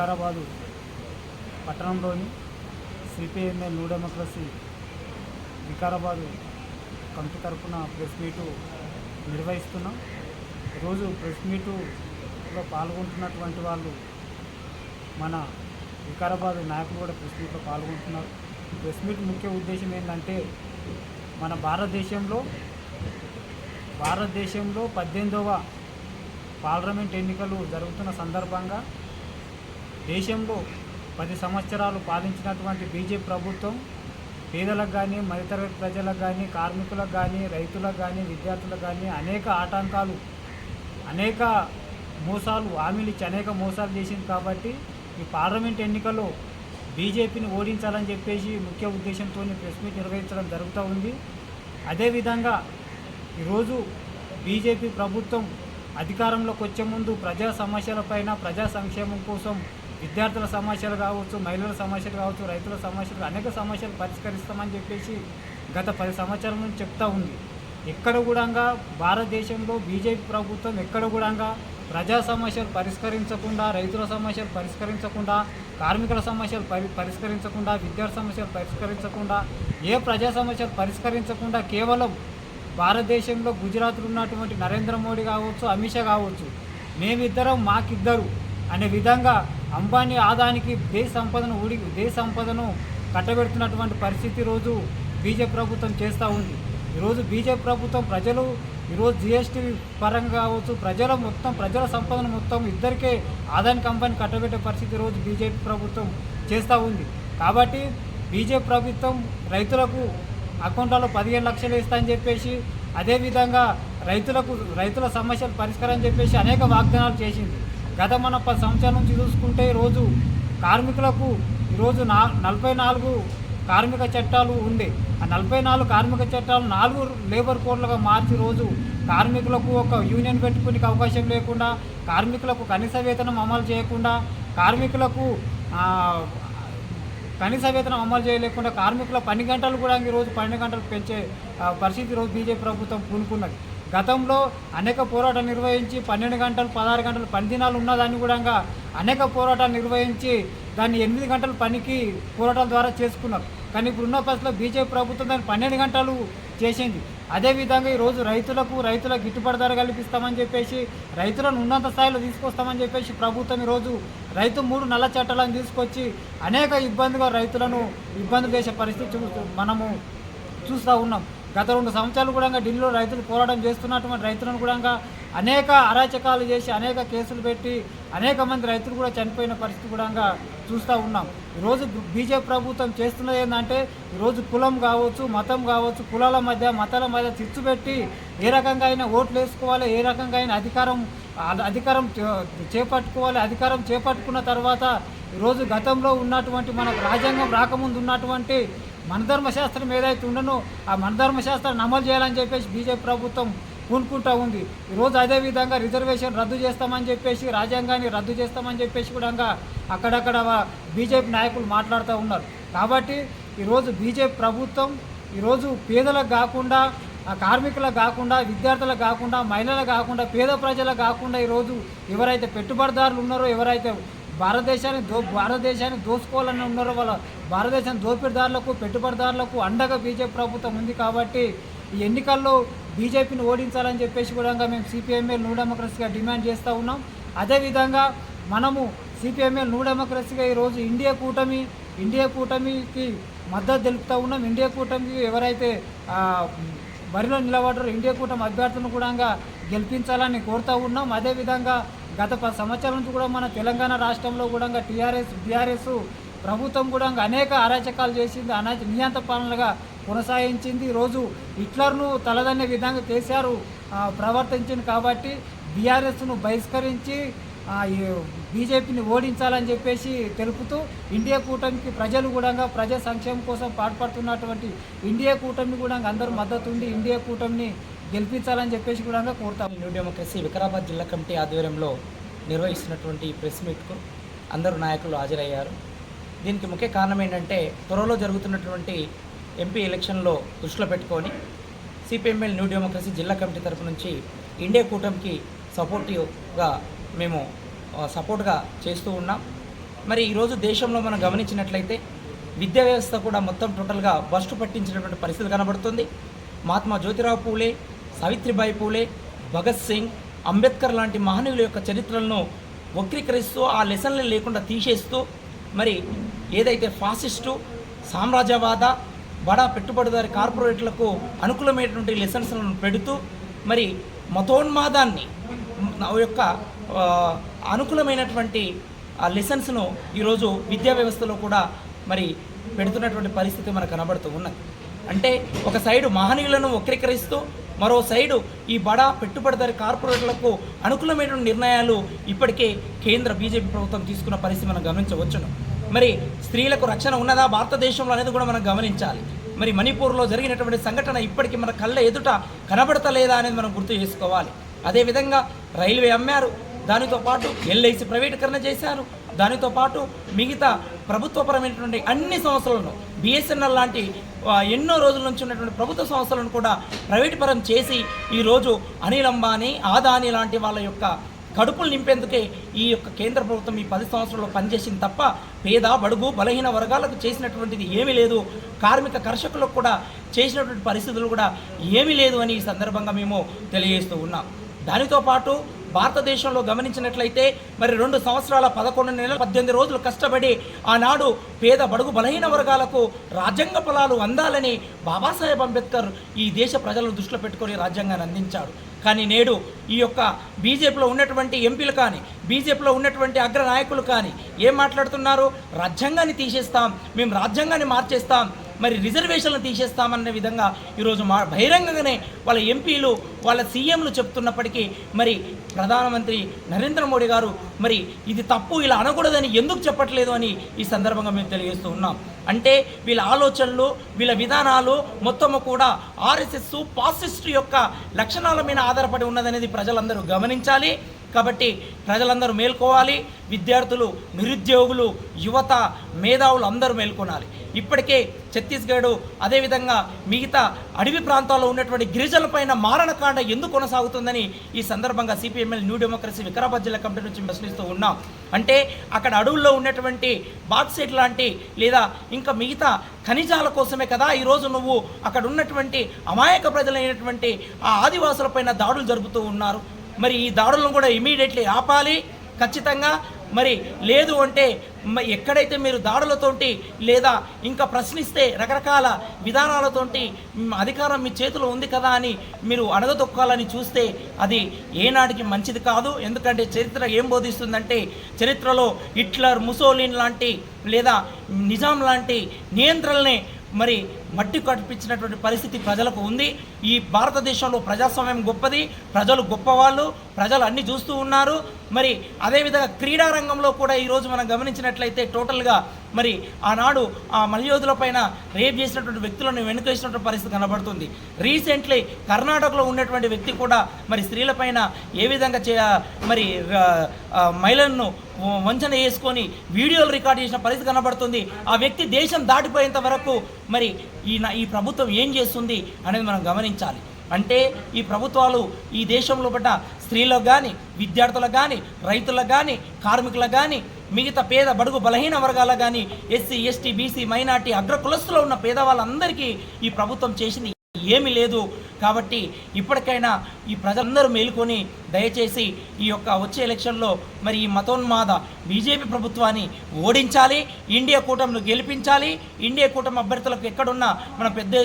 వికారాబాదు పట్టణంలోని CPIML new democracy Vikarabad committee తరఫున press meet నిర్వహిస్తున్నాం. ఈరోజు ప్రెస్ మీటులో పాల్గొంటున్నటువంటి వాళ్ళు మన వికారాబాద్ నాయకులు కూడా ప్రెస్ మీట్లో పాల్గొంటున్నారు. ప్రెస్ మీట్ ముఖ్య ఉద్దేశం ఏంటంటే మన భారతదేశంలో భారతదేశంలో పద్దెనిమిదవ పార్లమెంట్ ఎన్నికలు జరుగుతున్న సందర్భంగా దేశంలో పది సంవత్సరాలు పాలించినటువంటి బీజేపీ ప్రభుత్వం పేదలకు కానీ మధ్యతరగతి ప్రజలకు కానీ కార్మికులకు కానీ రైతులకు కానీ విద్యార్థులకు కానీ అనేక ఆటంకాలు అనేక మోసాలు హామీలు ఇచ్చి అనేక మోసాలు చేసింది కాబట్టి ఈ పార్లమెంట్ ఎన్నికల్లో బీజేపీని ఓడించాలని చెప్పేసి ముఖ్య ఉద్దేశంతో ప్రెస్ మీట్ నిర్వహించడం జరుగుతూ ఉంది. అదేవిధంగా ఈరోజు బీజేపీ ప్రభుత్వం అధికారంలోకి వచ్చే ముందు ప్రజా సమస్యలపైన ప్రజా సంక్షేమం కోసం విద్యార్థుల సమస్యలు కావచ్చు మహిళల సమస్యలు కావచ్చు రైతుల సమస్యలు అనేక సమస్యలు పరిష్కరిస్తామని చెప్పేసి గత పది సంవత్సరాల నుంచి చెప్తా ఉంది. ఎక్కడ కూడా భారతదేశంలో బీజేపీ ప్రభుత్వం ఎక్కడ కూడా ప్రజా సమస్యలు పరిష్కరించకుండా రైతుల సమస్యలు పరిష్కరించకుండా కార్మికుల సమస్యలు పరి పరిష్కరించకుండా విద్యార్థి సమస్యలు పరిష్కరించకుండా ఏ ప్రజా సమస్యలు పరిష్కరించకుండా కేవలం భారతదేశంలో గుజరాత్లో ఉన్నటువంటి నరేంద్ర మోడీ కావచ్చు అమిత్ షా కావచ్చు మేమిద్దరం మాకిద్దరు అనే విధంగా అంబానీ ఆదానికి దేశ సంపదను ఊడి దేశ సంపదను కట్టబెడుతున్నటువంటి పరిస్థితి రోజు బీజేపీ ప్రభుత్వం చేస్తూ ఉంది. ఈరోజు బీజేపీ ప్రభుత్వం ప్రజలు ఈరోజు జిఎస్టీ పరంగా కావచ్చు ప్రజల మొత్తం ప్రజల సంపదను మొత్తం ఇద్దరికే ఆదాని కంపెనీ కట్టబెట్టే పరిస్థితి రోజు బీజేపీ ప్రభుత్వం చేస్తూ ఉంది. కాబట్టి బీజేపీ ప్రభుత్వం రైతులకు అకౌంట్లలో పదిహేను లక్షలు ఇస్తా అని చెప్పేసి అదేవిధంగా రైతులకు రైతుల సమస్యలు పరిష్కారం చెప్పేసి అనేక వాగ్దానాలు చేసింది. గత మన పది సంవత్సరాల నుంచి చూసుకుంటే ఈరోజు కార్మికులకు ఈరోజు నా నలభై నాలుగు కార్మిక చట్టాలు ఉండే. ఆ నలభై నాలుగు కార్మిక చట్టాలు నాలుగు లేబర్ కోడ్లుగా మార్చి రోజు కార్మికులకు ఒక యూనియన్ పెట్టుకునే అవకాశం లేకుండా కార్మికులకు కనీస వేతనం అమలు చేయకుండా కార్మికులకు కనీస వేతనం అమలు చేయలేకుండా కార్మికుల పని గంటలు కూడా ఈరోజు పన్నెండు గంటలు పెంచే పరిస్థితి ఈరోజు బీజేపీ ప్రభుత్వం పూనుకున్నది. గతంలో అనేక పోరాటాలు నిర్వహించి పన్నెండు గంటలు పదహారు గంటలు పని దినాలు ఉన్నదాన్ని కూడా అనేక పోరాటాలు నిర్వహించి దాన్ని ఎనిమిది గంటల పనికి పోరాటాల ద్వారా చేసుకున్నారు. కానీ ఇప్పుడు ఉన్న పరిస్థితిలో బీజేపీ ప్రభుత్వం దాన్ని పన్నెండు గంటలు చేసింది. అదేవిధంగా ఈరోజు రైతులకు రైతుల గిట్టుబాటు ధర కల్పిస్తామని చెప్పేసి రైతులను ఉన్నత స్థాయిలో తీసుకొస్తామని చెప్పేసి ప్రభుత్వం ఈరోజు రైతు మూడు నల్ల చట్టాలను తీసుకొచ్చి అనేక ఇబ్బందిగా రైతులను ఇబ్బందులు చేసే పరిస్థితి చూ- మనము చూస్తూ ఉన్నాం. గత రెండు సంవత్సరాలు కూడా ఢిల్లీలో రైతులు పోరాటం చేస్తున్నటువంటి రైతులను కూడా అనేక అరాచకాలు చేసి అనేక కేసులు పెట్టి అనేక మంది రైతులు కూడా చనిపోయిన పరిస్థితి కూడా చూస్తూ ఉన్నాం. ఈరోజు బీజేపీ ప్రభుత్వం చేస్తున్నది ఏంటంటే ఈరోజు కులం కావచ్చు మతం కావచ్చు కులాల మధ్య మతాల మధ్య చిచ్చు పెట్టి ఏ రకంగా అయినా ఓట్లు వేసుకోవాలి ఏ రకంగా అయినా అధికారం అధికారం చేపట్టుకోవాలి అధికారం చేపట్టుకున్న తర్వాత ఈరోజు గతంలో ఉన్నటువంటి మనకు రాజ్యాంగం రాకముందు ఉన్నటువంటి మనధర్మశాస్త్రం ఏదైతే ఉండనో ఆ మనధర్మశాస్త్రాన్ని అమలు చేయాలని చెప్పేసి బీజేపీ ప్రభుత్వం పూనుకుంటూ ఉంది. ఈరోజు అదేవిధంగా రిజర్వేషన్ రద్దు చేస్తామని చెప్పేసి రాజ్యాంగాన్ని రద్దు చేస్తామని చెప్పేసి కూడా అక్కడక్కడ బీజేపీ నాయకులు మాట్లాడుతూ ఉన్నారు. కాబట్టి ఈరోజు బీజేపీ ప్రభుత్వం ఈరోజు పేదలకు కాకుండా ఆ కార్మికులకు కాకుండా విద్యార్థులకు కాకుండా మహిళలకు కాకుండా పేద ప్రజలకు కాకుండా ఈరోజు ఎవరైతే పెట్టుబడిదారులు ఉన్నారో ఎవరైతే భారతదేశాన్ని దో భారతదేశాన్ని దోసుకోవాలని ఉన్నారో వాళ్ళ భారతదేశం దోపిడిదారులకు పెట్టుబడిదారులకు అండగా బీజేపీ ప్రభుత్వం ఉంది కాబట్టి ఈ ఎన్నికల్లో బీజేపీని ఓడించాలని చెప్పేసి కూడా మేము సిపిఎంఎల్ న్యూ డెమోక్రసీగా డిమాండ్ చేస్తూ ఉన్నాం. అదేవిధంగా మనము సిపిఎంఎల్ న్యూ డెమోక్రసీగా ఈరోజు ఇండియా కూటమి ఇండియా కూటమికి మద్దతు తెలుపుతూ ఉన్నాం. ఇండియా కూటమికి ఎవరైతే బరిలో నిలబడ్డారో ఇండియా కూటమి అభ్యర్థులను కూడా గెలిపించాలని కోరుతూ ఉన్నాం. అదేవిధంగా గత పది సంవత్సరాల నుంచి కూడా మన తెలంగాణ రాష్ట్రంలో కూడా టీఆర్ఎస్ బీఆర్ఎస్ ప్రభుత్వం కూడా అనేక అరాచకాలు చేసింది అనా నియంత పాలనగా కొనసాగించింది. ఈరోజు హిట్లర్ను తలదన్నే విధంగా కేసీఆర్ ప్రవర్తించింది కాబట్టి బీఆర్ఎస్ను బహిష్కరించి బీజేపీని ఓడించాలని చెప్పేసి తెలుపుతూ ఇండియా కూటమికి ప్రజలు కూడా ప్రజా సంక్షేమం కోసం పాటుపడుతున్నటువంటి ఇండియా కూటమి కూడా అందరూ మద్దతు ఉండి ఇండియా కూటమిని గెలిపించాలని చెప్పేసి కూడా కోరుతాం న్యూ డెమోక్రసీ వికారాబాద్ జిల్లా కమిటీ ఆధ్వర్యంలో నిర్వహిస్తున్నటువంటి ప్రెస్ మీట్కు అందరూ నాయకులు హాజరయ్యారు. దీనికి ముఖ్య కారణం ఏంటంటే త్వరలో జరుగుతున్నటువంటి ఎంపీ ఎలక్షన్లో దృష్టిలో పెట్టుకొని C P I M L new democracy జిల్లా కమిటీ తరపు నుంచి ఇండియా కూటమికి సపోర్టివ్గా మేము సపోర్ట్గా చేస్తూ ఉన్నాం. మరి ఈరోజు దేశంలో మనం గమనించినట్లయితే విద్యా వ్యవస్థ కూడా మొత్తం టోటల్గా బస్టు పట్టించినటువంటి పరిస్థితి కనబడుతుంది. మహాత్మా జ్యోతిరావు పూలే సావిత్రిబాయి పూలే భగత్ సింగ్ అంబేద్కర్ లాంటి మహనీయుల యొక్క చరిత్రలను వక్రీకరిస్తూ ఆ లెసన్లు లేకుండా తీసేస్తూ మరి ఏదైతే ఫాసిస్టు సామ్రాజ్యవాద బడా పెట్టుబడిదారి కార్పొరేట్లకు అనుకూలమైనటువంటి లెసన్స్లను పెడుతూ మరి మతోన్మాదాన్ని నా యొక్క అనుకూలమైనటువంటి ఆ లెసన్స్ను ఈరోజు విద్యా వ్యవస్థలో కూడా మరి పెడుతున్నటువంటి పరిస్థితి మనకు కనబడుతూ ఉన్నది. అంటే ఒక సైడు మహనీయులను వక్రీకరిస్తూ మరో సైడు ఈ బడా పెట్టుబడిదారి కార్పొరేట్లకు అనుకూలమైనటువంటి నిర్ణయాలు ఇప్పటికే కేంద్ర బీజేపీ ప్రభుత్వం తీసుకున్న పరిస్థితి మనం గమనించవచ్చును. మరి స్త్రీలకు రక్షణ ఉన్నదా? భారతదేశంలో అనేది కూడా మనం గమనించాలి. మరి మణిపూర్లో జరిగినటువంటి సంఘటన ఇప్పటికీ మన కళ్ళ ఎదుట కనబడతలేదా అనేది మనం గుర్తు చేసుకోవాలి. అదేవిధంగా రైల్వే అమ్మారు దానితో పాటు ఎల్ఐసి ప్రైవేటీకరణ చేశారు. దానితో పాటు మిగతా ప్రభుత్వపరమైనటువంటి అన్ని సంస్థలను బిఎస్ఎన్ఎల్ లాంటి ఎన్నో రోజుల నుంచి ఉన్నటువంటి ప్రభుత్వ సంస్థలను కూడా ప్రైవేట్ పరం చేసి ఈరోజు అనిల్ అంబానీ ఆదాని లాంటి వాళ్ళ యొక్క కడుపులు నింపేందుకే ఈ యొక్క కేంద్ర ప్రభుత్వం ఈ పది సంవత్సరాల్లో పనిచేసింది తప్ప పేద బడుగు బలహీన వర్గాలకు చేసినటువంటిది ఏమీ లేదు. కార్మిక కర్షకులకు కూడా చేసినటువంటి పరిస్థితులు కూడా ఏమీ లేదు అని ఈ సందర్భంగా మేము తెలియజేస్తూ ఉన్నాం. దానితో పాటు భారతదేశంలో గమనించినట్లయితే మరి రెండు సంవత్సరాల పదకొండు నెలల పద్దెనిమిది రోజులు కష్టపడి ఆనాడు పేద బడుగు బలహీన వర్గాలకు రాజ్యాంగ ఫలాలు అందాలని బాబాసాహెబ్ అంబేద్కర్ ఈ దేశ ప్రజలను దృష్టిలో పెట్టుకొని రాజ్యాంగాన్ని అందించాడు. కానీ నేడు ఈ యొక్క బీజేపీలో ఉన్నటువంటి ఎంపీలు కానీ బీజేపీలో ఉన్నటువంటి అగ్ర నాయకులు కానీ ఏం మాట్లాడుతున్నారు? రాజ్యాంగాన్ని తీసేస్తాం మేము రాజ్యాంగాన్ని మార్చేస్తాం మరి రిజర్వేషన్లు తీసేస్తామన్న విధంగా ఈరోజు మా బహిరంగంగానే వాళ్ళ ఎంపీలు వాళ్ళ సీఎంలు చెప్తున్నప్పటికీ మరి ప్రధానమంత్రి నరేంద్ర మోడీ గారు మరి ఇది తప్పు ఇలా అనకూడదని ఎందుకు చెప్పట్లేదు అని ఈ సందర్భంగా మేము తెలియజేస్తూ ఉన్నాం. అంటే వీళ్ళ ఆలోచనలు వీళ్ళ విధానాలు మొత్తము కూడా ఆర్ఎస్ఎస్ పాసిస్ట్ యొక్క లక్షణాల మీద ఆధారపడి ఉన్నదనేది ప్రజలందరూ గమనించాలి. కాబట్టి ప్రజలందరూ మేల్కోవాలి. విద్యార్థులు నిరుద్యోగులు యువత మేధావులు అందరూ మేల్కొనాలి. ఇప్పటికే ఛత్తీస్గఢ్ అదేవిధంగా మిగతా అడవి ప్రాంతాల్లో ఉన్నటువంటి గిరిజనులపైన మారణకాండ ఎందుకు కొనసాగుతుందని ఈ సందర్భంగా సిపిఎంఎల్ న్యూ డెమోక్రసీ వికారాబాద్ జిల్లా కమిటీ నుంచి ప్రశ్నిస్తూ ఉన్నాం. అంటే అక్కడ అడవుల్లో ఉన్నటువంటి బాక్సైట్ లాంటి లేదా ఇంకా మిగతా ఖనిజాల కోసమే కదా ఈరోజు నువ్వు అక్కడ ఉన్నటువంటి అమాయక ప్రజలైనటువంటి ఆ ఆదివాసులపైన దాడులు జరుపుతూ ఉన్నారు. మరి ఈ దాడులను కూడా ఇమీడియట్లీ ఆపాలి. ఖచ్చితంగా మరి లేదు అంటే ఎక్కడైతే మీరు దాడులతోటి లేదా ఇంకా ప్రశ్నిస్తే రకరకాల విధానాలతోటి అధికారం మీ చేతిలో ఉంది కదా అని మీరు అడగదొక్కాలని చూస్తే అది ఏనాటికి మంచిది కాదు. ఎందుకంటే చరిత్ర ఏం బోధిస్తుందంటే చరిత్రలో హిట్లర్ ముసోలిన్ లాంటి లేదా నిజాం లాంటి నియంత్రణనే మరి మట్టి కట్టించినటువంటి పరిస్థితి ప్రజలకు ఉంది. ఈ భారతదేశంలో ప్రజాస్వామ్యం గొప్పది. ప్రజలు గొప్పవాళ్ళు. ప్రజలు అన్ని చూస్తూ ఉన్నారు. మరి అదేవిధంగా క్రీడారంగంలో కూడా ఈరోజు మనం గమనించినట్లయితే టోటల్గా మరి ఆనాడు ఆ మలయోధుల పైన రేప్ చేసినటువంటి వ్యక్తులను వెనుకేసినటువంటి పరిస్థితి కనబడుతుంది. రీసెంట్లీ కర్ణాటకలో ఉన్నటువంటి వ్యక్తి కూడా మరి స్త్రీలపైన ఏ విధంగా చే మరి మహిళలను వంచన చేసుకొని వీడియోలు రికార్డ్ చేసిన పరిస్థితి కనబడుతుంది. ఆ వ్యక్తి దేశం దాటిపోయేంత వరకు మరి ఈ ఈ ప్రభుత్వం ఏం చేస్తుంది అనేది మనం గమనించాలి. అంటే ఈ ప్రభుత్వాలు ఈ దేశంలో పట్ట స్త్రీలకు కానీ విద్యార్థులకు కానీ రైతులకు కానీ కార్మికులకు కానీ మిగతా పేద బడుగు బలహీన వర్గాలకు కానీ ఎస్సీ ఎస్టీ బీసీ మైనార్టీ అగ్ర కులస్తులో ఉన్న పేదవాళ్ళందరికీ ఈ ప్రభుత్వం చేసింది ఏమీ లేదు. కాబట్టి ఇప్పటికైనా ఈ ప్రజలందరూ మేలుకొని దయచేసి ఈ యొక్క వచ్చే ఎలక్షన్లో మరి ఈ మతోన్మాద బీజేపీ ప్రభుత్వాన్ని ఓడించాలి ఇండియా కూటమిను గెలిపించాలి ఇండియా కూటమి అభ్యర్థులకు ఎక్కడున్నా మన పెద్ద